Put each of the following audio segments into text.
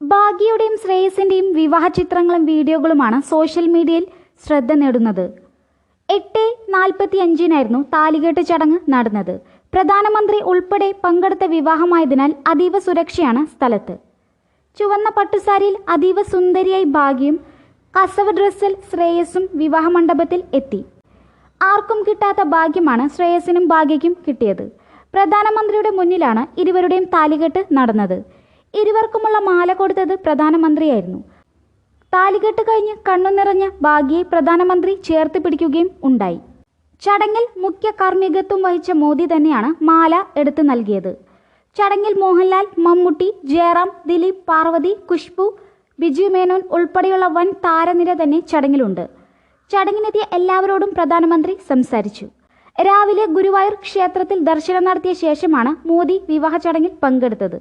ഭാഗ്യയുടെയും ശ്രേയസിന്റെയും വിവാഹ ചിത്രങ്ങളും വീഡിയോകളുമാണ് സോഷ്യൽ മീഡിയയിൽ ശ്രദ്ധ നേടുന്നത്. എട്ട് നാൽപ്പത്തി അഞ്ചിനായിരുന്നു താലികെട്ട് ചടങ്ങ് നടന്നത്. പ്രധാനമന്ത്രി ഉൾപ്പെടെ പങ്കെടുത്ത വിവാഹമായതിനാൽ അതീവ സുരക്ഷയാണ് സ്ഥലത്ത്. ചുവന്ന പട്ടുസാരിയിൽ അതീവ സുന്ദരിയായി ഭാഗ്യം കസവ് ഡ്രസ്സിൽ ശ്രേയസും വിവാഹ മണ്ഡപത്തിൽ എത്തി. ആർക്കും കിട്ടാത്ത ഭാഗ്യമാണ് ശ്രേയസിനും ഭാഗ്യയ്ക്കും കിട്ടിയത്. പ്രധാനമന്ത്രിയുടെ മുന്നിലാണ് ഇരുവരുടെയും താലികെട്ട് നടന്നത്. ഇരുവർക്കുമുള്ള മാല കൊടുത്തത് പ്രധാനമന്ത്രിയായിരുന്നു. താലികെട്ട് കഴിഞ്ഞ് കണ്ണു നിറഞ്ഞ ഭാഗ്യയെ പ്രധാനമന്ത്രി ചേർത്ത് പിടിക്കുകയും ഉണ്ടായി. ചടങ്ങിൽ മുഖ്യ കാർമ്മികത്വം വഹിച്ച മോദി തന്നെയാണ് മാല എടുത്തു നൽകിയത്. ചടങ്ങിൽ മോഹൻലാൽ മമ്മൂട്ടി ജയറാം ദിലീപ് പാർവതി കുഷ്ബു ബിജു മേനോൻ ഉൾപ്പെടെയുള്ള വൻ താരനിര തന്നെ ചടങ്ങിലുണ്ട്. ചടങ്ങിനെത്തിയ എല്ലാവരോടും പ്രധാനമന്ത്രി സംസാരിച്ചു. രാവിലെ ഗുരുവായൂർ ക്ഷേത്രത്തിൽ ദർശനം നടത്തിയ ശേഷമാണ് മോദി വിവാഹ ചടങ്ങിൽ പങ്കെടുത്തത്.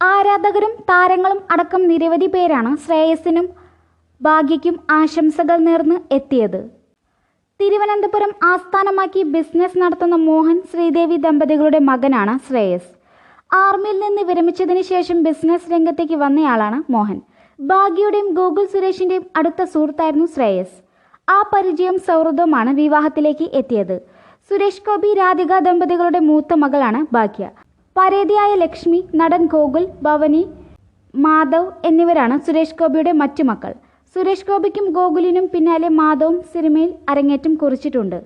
ആരാധകരും താരങ്ങളും അടക്കം നിരവധി പേരാണ് ശ്രേയസിനും ഭാഗ്യയ്ക്കും ആശംസകൾ നേർന്ന് എത്തിയത്. തിരുവനന്തപുരം ആസ്ഥാനമാക്കി ബിസിനസ് നടത്തുന്ന മോഹൻ ശ്രീദേവി ദമ്പതികളുടെ മകനാണ് ശ്രേയസ്. ആർമിയിൽ നിന്ന് വിരമിച്ചതിന് ശേഷം ബിസിനസ് രംഗത്തേക്ക് വന്നയാളാണ് മോഹൻ. ഭാഗ്യയുടെയും ഗൂഗിൾ സുരേഷിന്റെയും അടുത്ത സുഹൃത്തായിരുന്നു ശ്രേയസ്. ആ പരിചയം സൗഹൃദവുമാണ് വിവാഹത്തിലേക്ക് എത്തിയത്. സുരേഷ് ഗോപി രാധിക ദമ്പതികളുടെ മൂത്ത മകളാണ് ഭാഗ്യ. പരേതിയായ ലക്ഷ്മി നടൻ ഗോകുൽ ഭവനി മാധവ് എന്നിവരാണ് സുരേഷ് ഗോപിയുടെ മറ്റു മക്കൾ. സുരേഷ് ഗോപിക്കും ഗോകുലിനും പിന്നാലെ മാധവും സിനിമയിൽ അരങ്ങേറ്റം കുറിച്ചിട്ടുണ്ട്.